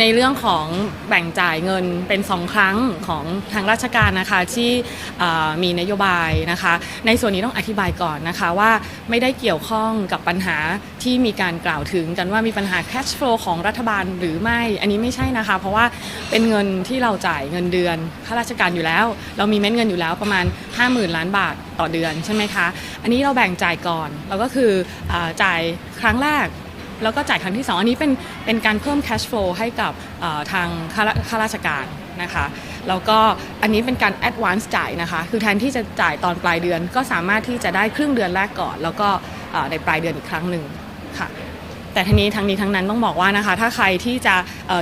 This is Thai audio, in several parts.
ในเรื่องของแบ่งจ่ายเงินเป็นสองครั้งของทางราชการนะคะที่มีนโยบายนะคะ ในส่วนนี้ต้องอธิบายก่อนนะคะว่าไม่ได้เกี่ยวข้องกับปัญหาที่มีการกล่าวถึงกันว่ามีปัญหา cash flow ของรัฐบาลหรือไม่อันนี้ไม่ใช่นะคะ เพราะว่าเป็นเงินที่เราจ่ายเงินเดือนข้าราชการอยู่แล้ว เรามีเม็ดเงินอยู่แล้วประมาณ 50,000 ล้านบาทต่อเดือนใช่ไหมคะอันนี้เราแบ่งจ่ายก่อนเราก็คืออจ่ายครั้งแรก แล้วก็จ่ายครั้งที่ 2 อันนี้เป็นเป็นการเพิ่ม cash flow ให้กับทางข้าราชการนะคะแล้วก็อันนี้เป็นการ advance จ่ายนะคะ คือแทนที่จะจ่ายตอนปลายเดือน ก็สามารถที่จะได้ครึ่งเดือนแรกก่อน แล้วก็ในปลายเดือนอีกครั้งหนึ่งค่ะแต่ทีนี้ทั้งนี้ทั้งนั้นต้องบอกว่านะคะ ถ้าใครที่จะ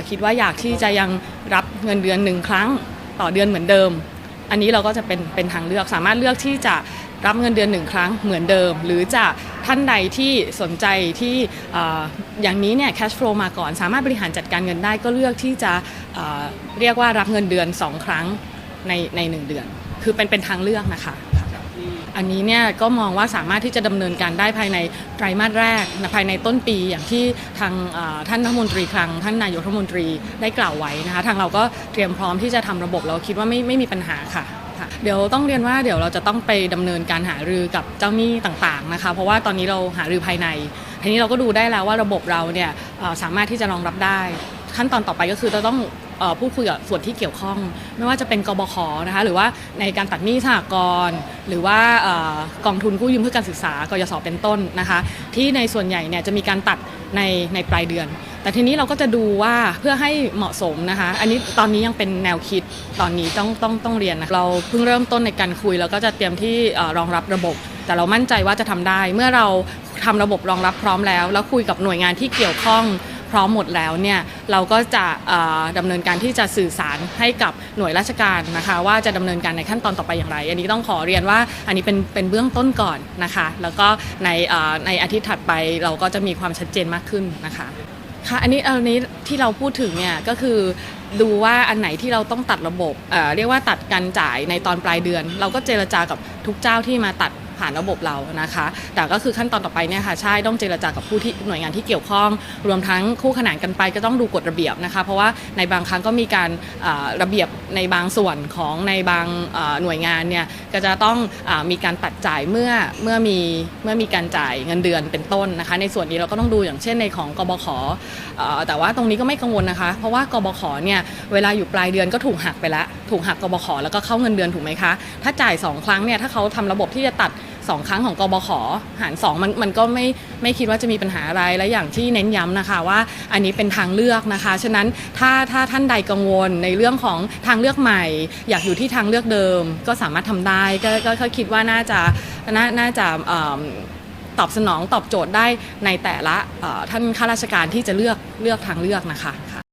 คิดว่าอยากที่จะยังรับเงินเดือนหนึ่งครั้งต่อเดือนเหมือนเดิม อันนี้เราก็จะเป็นเป็นทางเลือกสามารถเลือกที่จะ รับเงินเดือนหนึ่งครั้งเหมือนเดิม หรือจะท่านใดที่สนใจที่อย่างนี้เนี่ย cash flow มาก่อน สามารถบริหารจัดการเงินได้ก็เลือกที่จะเรียกว่ารับเงินเดือน 2 ครั้งในในหนึ่งเดือน คือเป็นเป็นทางเลือกนะคะอันนี้เนี่ยก็มองว่าสามารถที่จะดำเนินการได้ภายในไตรมาสแรกภายในต้นปีอย่างที่ทางท่านรัฐมนตรีคลังท่านนายกรัฐมนตรีได้กล่าวไว้นะคะทางเราก็เตรียมพร้อมที่จะทำระบบเราคิดว่าไม่ไม่มีปัญหาค่ะ ค่ะ เดี๋ยวต้องเรียนว่าเดี๋ยวเราจะต้องไปดำเนินการหารือกับเจ้าหนี้ต่างๆนะคะ เพราะว่าตอนนี้เราหารือภายในทีนี้เราก็ดูได้แล้วว่าระบบเราเนี่ยสามารถที่จะรองรับได้ ขั้นตอนต่อไปก็คือเราต้องพูดคุยกับส่วนที่เกี่ยวข้อง ไม่ว่าจะเป็นกบขนะคะหรือว่าในการตัดหนี้สหกรณ์หรือว่ากองทุนกู้ยืมเพื่อการศึกษากยศเป็นต้นนะคะ ที่ในส่วนใหญ่เนี่ยจะมีการตัดในในปลายเดือน แต่ทีนี้เราก็จะดูว่าเพื่อให้เหมาะสมนะคะ อันนี้ตอนนี้ยังเป็นแนวคิดตอนนี้ต้องต้องต้องเรียนนะเราเพิ่งเริ่มต้นในการคุย แล้วก็จะเตรียมที่รองรับระบบ แต่เรามั่นใจว่าจะทำได้ เมื่อเราทำระบบรองรับพร้อมแล้ว แล้วคุยกับหน่วยงานที่เกี่ยวข้องพร้อมหมดแล้วเนี่ยเราก็จะเอ่อดำเนินการที่จะสื่อสารให้กับหน่วยราชการนะคะ ว่าจะดำเนินการในขั้นตอนต่อไปอย่างไร อันนี้ต้องขอเรียนว่าอันนี้เป็นเป็นเบื้องต้นก่อนนะคะ แล้วก็ในในอาทิตย์ถัดไปเราก็จะมีความชัดเจนมากขึ้นนะคะ ค่ะอันนี้อันนี้ที่เราพูดถึงเนี่ยก็คือดูว่าอันไหนที่เราต้องตัดระบบเอ่อเรียกว่าตัดการจ่ายในตอนปลายเดือน เราก็เจรจากับทุกเจ้าที่มาตัด ผ่านระบบเรานะคะ แต่ก็คือขั้นตอนต่อไปเนี่ยค่ะใช่ต้องเจรจากับผู้ที่หน่วยงานที่เกี่ยวข้อง รวมทั้งคู่ขนานกันไปก็ต้องดูกฎระเบียบนะคะ เพราะว่าในบางครั้งก็มีการระเบียบในบางส่วนของในบางหน่วยงานเนี่ยก็จะต้องอมีการตัดจ่ายเมื่อเมื่อมีเมื่อมีการจ่ายเงินเดือนเป็นต้นนะคะ ในส่วนนี้เราก็ต้องดูอย่างเช่นในของกบขแต่ว่าตรงนี้ก็ไม่กังวลนะคะ เพราะว่ากบขเนี่ยเวลาอยู่ปลายเดือนก็ถูกหักไปแล้ว ถูกหักกบขแล้วก็เข้าเงินเดือนถูกไหมคะ ถ้าจ่าย 2 ครั้งเนี่ยถ้าเขาทำระบบที่จะตัด 2ครั้งของกบขหาร2มันมันก็ไม่ไม่คิดว่าจะมีปัญหาอะไรและอย่างที่เน้นย้ำนะคะว่าอันนี้เป็นทางเลือกนะคะ ฉะนั้นถ้าถ้าท่านใดกังวลในเรื่องของทางเลือกใหม่ อยากอยู่ที่ทางเลือกเดิม ก็สามารถทำได้ก็ก็คิดว่าน่าจะน่าน่าจะตอบสนองตอบโจทย์ได้ในแต่ละท่านข้าราชการที่จะเลือกเลือกทางเลือกนะคะ